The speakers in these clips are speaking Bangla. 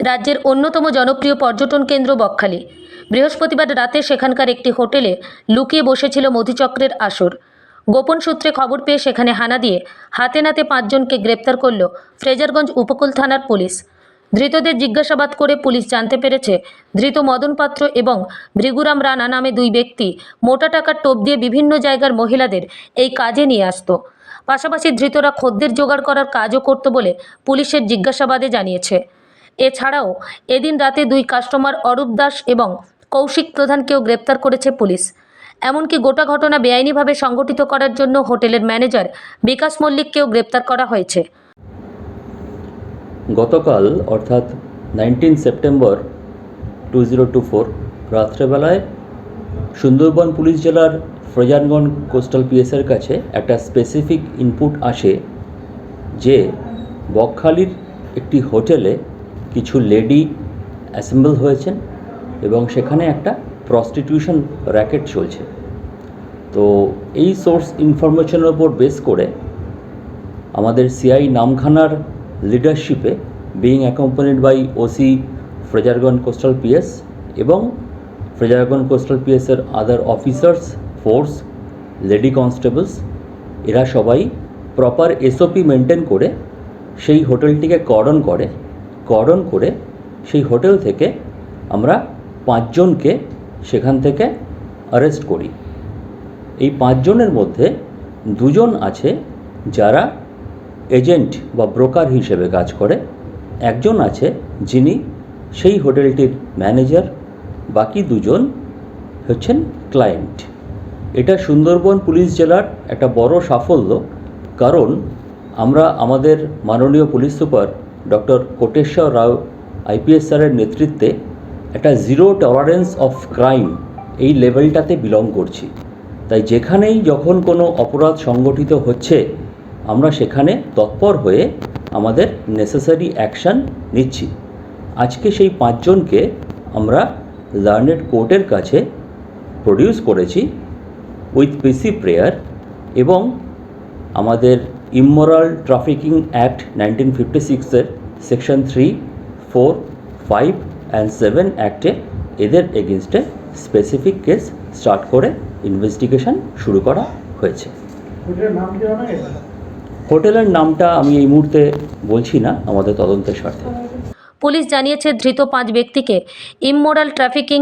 রাজ্যের অন্যতম জনপ্রিয় পর্যটন কেন্দ্র বকখালি। বৃহস্পতিবার রাতে সেখানকার একটি হোটেলে লুকিয়ে বসেছিল মধুচক্রের আসর। গোপন সূত্রে খবর পেয়ে সেখানে হানা দিয়ে হাতে নাতে পাঁচজনকে গ্রেপ্তার করল ফ্রেজারগঞ্জ উপকূল থানার পুলিশ। ধৃতদের জিজ্ঞাসাবাদ করে পুলিশ জানতে পেরেছে, ধৃত মদন পাত্র এবং ভৃগুরাম রানা নামে দুই ব্যক্তি মোটা টাকার টোপ দিয়ে বিভিন্ন জায়গার মহিলাদের এই কাজে নিয়ে আসতো। পাশাপাশি ধৃতরা খদ্দের জোগাড় করার কাজও করত বলে পুলিশের জিজ্ঞাসাবাদে জানিয়েছে। এছাড়াও এদিন রাতে দুই কাস্টমার অরূপ দাস এবং কৌশিক প্রধানকেও গ্রেপ্তার করেছে পুলিশ। এমনকি গোটা ঘটনা বেআইনিভাবে সংগঠিত করার জন্য হোটেলের ম্যানেজার বিকাশ মল্লিককেও গ্রেপ্তার করা হয়েছে। গতকাল, অর্থাৎ nineteen September two zero two four রাত্রেবেলায় সুন্দরবন পুলিশ জেলার ফ্রজানগঞ্জ কোস্টাল পিএসের কাছে একটা স্পেসিফিক ইনপুট আসে যে বকখালির একটি হোটেলে কিছু লেডি অ্যাসেম্বল হয়েছেন এবং সেখানে একটা প্রস্টিটিউশন র্যাকেট চলছে। তো এই সোর্স ইনফরমেশনের ওপর বেস করে আমাদের সিআই নামখানার লিডারশিপে being accompanied by OC Fraserganj coastal PS এবং Fraserganj coastal পিএসের other officers force lady constables এরা সবাই প্রপার এসওপি মেনটেন করে সেই হোটেলটিকে কর্ডন করে কর্ডন করে সেই হোটেল থেকে আমরা পাঁচজনকে সেখান থেকে অ্যারেস্ট করি। এই পাঁচজনের মধ্যে দুজন আছে যারা এজেন্ট বা ব্রোকার হিসেবে কাজ করে, একজন আছে যিনি সেই হোটেলটির ম্যানেজার বাকি দুজন হচ্ছেন ক্লায়েন্ট এটা সুন্দরবন পুলিশ জেলার একটা বড় সাফল্য, কারণ আমরা আমাদের মাননীয় police super doctor Koteswar Rao IPS স্যারের নেতৃত্বে একটা জিরো টলারেন্স অফ ক্রাইম এই লেভেলটাতে বিলং করছি। তাই যেখানেই যখন কোনো অপরাধ সংগঠিত হচ্ছে, আমরা সেখানে তৎপর হয়ে আমাদের নেসেসারি অ্যাকশান নিচ্ছি। আজকে সেই পাঁচজনকে আমরা লার্নেড কোর্টের কাছে প্রডিউস করেছি উইথ পিসি প্রেয়ার এবং আমাদের immoral trafficking act nineteen fifty সিক্সের section three four five and seven অ্যাক্টে এদের এগেনস্টে স্পেসিফিক কেস স্টার্ট করে ইনভেস্টিগেশন শুরু করা হয়েছে। হোটেলের নাম কি জানা গেছে হোটেলের নামটা আমি এই মুহূর্তে বলছি না আমাদের তদন্তের স্বার্থে। পুলিশ জানিয়েছে ধৃত পাঁচ ব্যক্তিকে ইমমোরাল ট্রাফিকিং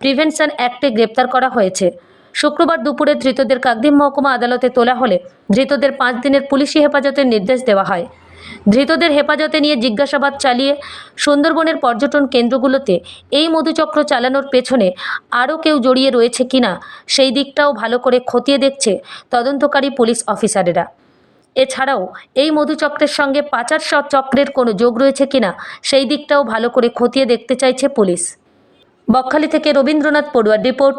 প্রিভেনশন অ্যাক্টে গ্রেপ্তার করা হয়েছে। শুক্রবার দুপুরে ধৃতদের কাকদিম মহকুমা আদালতে তোলা হলে ধৃতদের পাঁচ দিনের পুলিশি হেফাজতের নির্দেশ দেওয়া হয়। ধৃতদের হেফাজতে নিয়ে জিজ্ঞাসাবাদ চালিয়ে সুন্দরবনের পর্যটন কেন্দ্রগুলোতে এই মধুচক্র চালানোর পেছনে আরও কেউ জড়িয়ে রয়েছে কিনা সেই দিকটাও ভালো করে খতিয়ে দেখছে তদন্তকারী পুলিশ অফিসারেরা। এছাড়াও এই মধুচক্রের সঙ্গে পাচার চক্রের কোনো যোগ রয়েছে কিনা সেই দিকটাও ভালো করে খতিয়ে দেখতে চাইছে পুলিশ। বকখালি থেকে রবীন্দ্রনাথ পড়ুয়ার report